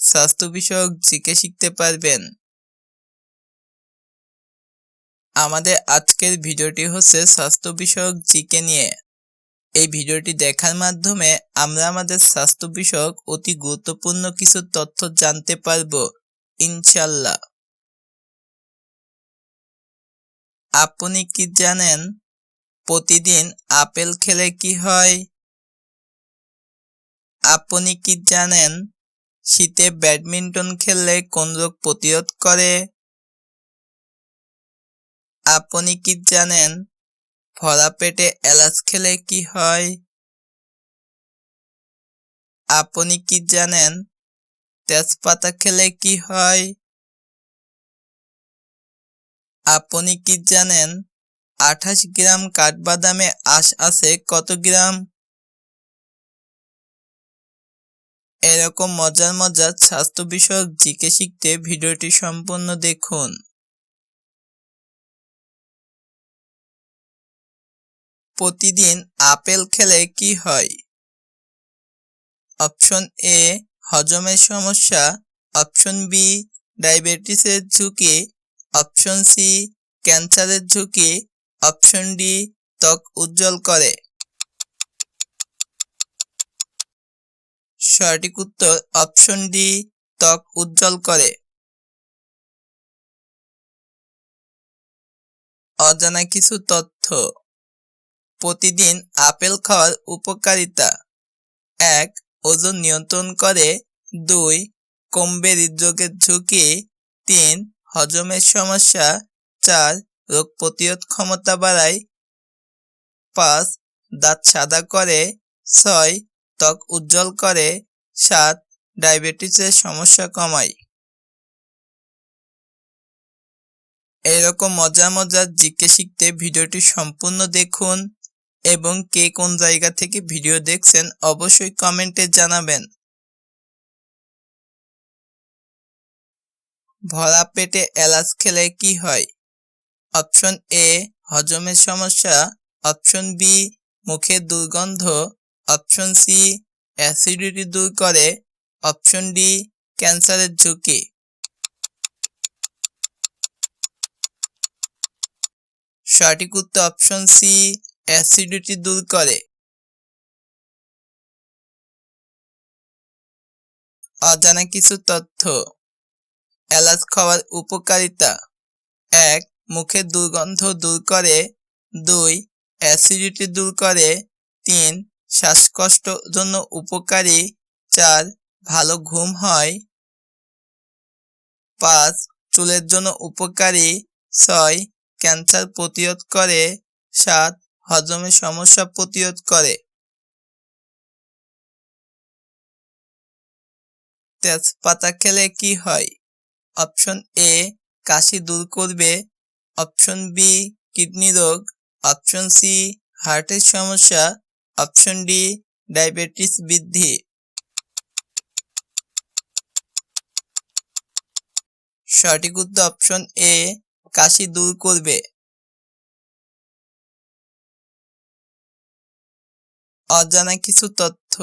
স্বাস্থ্য বিষয়ক জিকে শিখতে পারবেন। আমাদের আজকের ভিডিওটি হচ্ছে স্বাস্থ্য বিষয়ক জিকে নিয়ে। এই ভিডিওটি দেখার মাধ্যমে আমরা আমাদের স্বাস্থ্য বিষয়ক অতি গুরুত্বপূর্ণ কিছু তথ্য জানতে পারব ইনশাল্লাহ আপনি কি জানেন প্রতিদিন আপেল খেলে কি হয়? আপনি কি জানেন শীতে ব্যাডমিন্টন খেললে কোন রোগ প্রতিরোধ করে? আপনি কি জানেন ভরা পেটে এলাচ খেলে কি হয়? আপনি কি জানেন তেজপাতা খেলে কি হয়? আপনি কি জানেন আঠাশ গ্রাম কাঠবাদামে আশ আছে কত গ্রাম? এরকম মজার মজার স্বাস্থ্য বিষয়ক জিকে শিখতে ভিডিওটি সম্পূর্ণ দেখুন। প্রতিদিন আপেল খেলে কি হয়? অপশন এ, হজমের সমস্যা। অপশন বি, ডায়াবেটিসের ঝুঁকি। অপশন সি, ক্যান্সারের ঝুঁকি। অপশন ডি, ত্বক উজ্জ্বল করে। সঠিক উত্তর অপশন ডি ত্বক উজ্জ্বল করে। অজানা কিছু তথ্য। প্রতিদিন আপেল খাওয়ার উপকারিতা। এক, ওজন নিয়ন্ত্রণ করে। দুই, কমবে হৃদরোগের ঝুঁকি। তিন, হজমের সমস্যা। চার, রোগ প্রতিরোধ ক্ষমতা বাড়ায়। পাঁচ, দাঁত সাদা করে। ছয়, ত্বক উজ্জ্বল করে। সাত, ডায়াবেটিসের সমস্যা কমায় এরকম মজার মজার জিকে শিখতে ভিডিওটি সম্পূর্ণ দেখুন এবং কে কোন জায়গা থেকে ভিডিও দেখছেন অবশ্যই কমেন্টে জানাবেন। ভরা পেটে এলাচ খেলে কি হয়? অপশন এ, হজমের সমস্যা, অপশন বি, মুখের দুর্গন্ধ, অপশন সি অ্যাসিডিটি দূর করে অপশন ডি, ক্যান্সারের ঝুঁকি। সঠিক উত্তর অপশন সি, অ্যাসিডিটি দূর করে। অজানা কিছু তথ্য। এলাচ খাওয়ার উপকারিতা। এক মুখের দুর্গন্ধ দূর করে। দুই, অ্যাসিডিটি দূর করে। তিন শ্বাসকষ্ট জন্য উপকারী। চার, ভালো ঘুম হয়। পাঁচ, চুলের জন্য উপকারী। ছয়, ক্যান্সার প্রতিরোধ করে। সাত হজমের সমস্যা প্রতিরোধ করে। তেজপাতা খেলে কি হয়? অপশন এ, কাশি দূর করবে। অপশন বি, কিডনি রোগ। অপশন সি, হার্টের সমস্যা। অপশন ডি, ডায়াবেটিস বৃদ্ধি। সঠিক উত্তর অপশন এ, কাশি দূর করবে। অজানা কিছু তথ্য।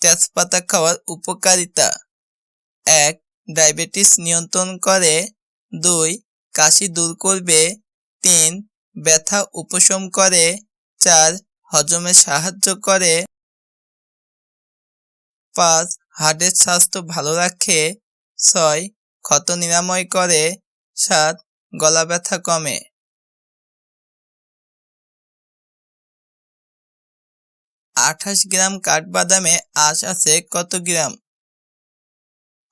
তেজপাতা খাওয়ার উপকারিতা। এক, ডায়াবেটিস নিয়ন্ত্রণ করে। দুই, কাশি দূর করবে। তিন, ব্যথা উপশম করে। চার হজমে সাহায্য করে। পাঁচ, হার্টের স্বাস্থ্য ভালো রাখে। ছয়, ক্ষত নিরাময় করে। সাত, গলা ব্যথা কমে। আঠাশ গ্রাম কাঠবাদামে আঁশ আছে কত গ্রাম?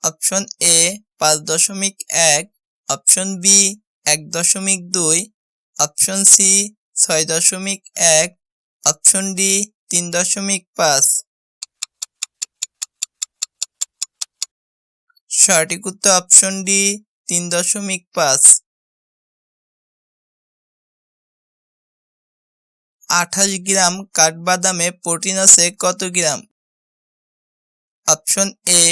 অপশন এ, পাঁচ দশমিক এক। অপশন বি, এক দশমিক দুই। অপশন সি, ছয় দশমিক এক। অপশন ডি, তিন দশমিক পাঁচ। সঠিক উত্তর অপশন ডি, তিন দশমিক পাঁচ। আঠাশ গ্রাম কাঠবাদামে প্রোটিন আছে কত গ্রাম? অপশন এ,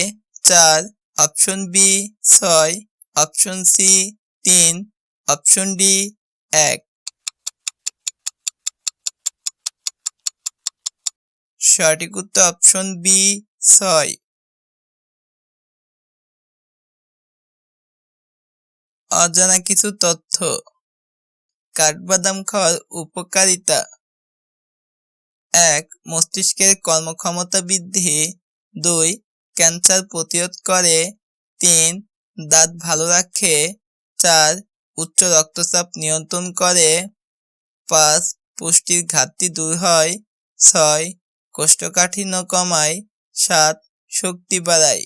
চার। অপশন বি, ছয়। অপশন সি, তিন। অপশন ডি, এক। সঠিক উত্তর অপশন বি ছয়। অজানা কিছু তথ্য। কাঠবাদাম খাওয়ার উপকারিতা। এক, মস্তিষ্কের কর্মক্ষমতা বৃদ্ধি। দুই, ক্যান্সার প্রতিরোধ করে। তিন, দাঁত ভালো রাখে। চার, উচ্চ রক্তচাপ নিয়ন্ত্রণ করে। পাঁচ, পুষ্টির ঘাটতি দূর হয়। ছয় কোষ্ঠকাঠিন্য কমায় সাত শক্তি বাড়ায়।